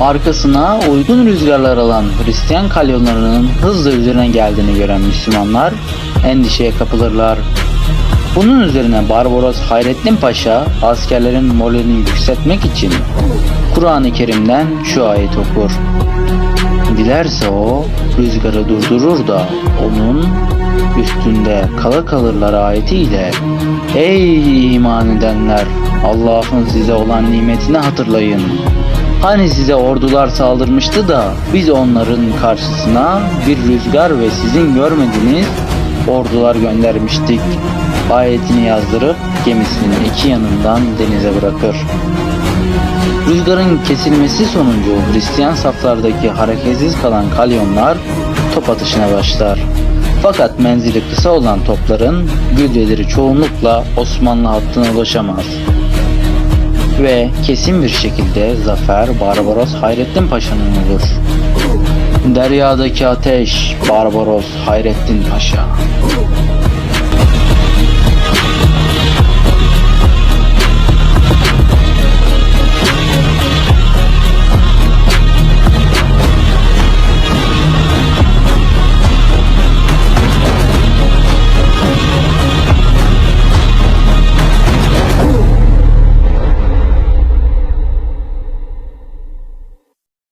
Arkasına uygun rüzgarlar alan Hristiyan kalyonlarının hızla üzerine geldiğini gören Müslümanlar endişeye kapılırlar. Bunun üzerine Barbaros Hayrettin Paşa askerlerin moralini yükseltmek için Kur'an-ı Kerim'den şu ayet okur. Dilerse o rüzgarı durdurur da onun üstünde kala kalırlar ayetiyle Ey iman edenler Allah'ın size olan nimetini hatırlayın. Hani size ordular saldırmıştı da biz onların karşısına bir rüzgar ve sizin görmediğiniz ordular göndermiştik. Ayetini yazdırıp gemisinin iki yanından denize bırakır. Rüzgarın kesilmesi sonucu Hristiyan saflardaki hareketsiz kalan kalyonlar top atışına başlar. Fakat menzili kısa olan topların güldeleri çoğunlukla Osmanlı hattına ulaşamaz. Ve kesin bir şekilde zafer Barbaros Hayrettin Paşa'nın olur. Deryadaki ateş Barbaros Hayrettin Paşa.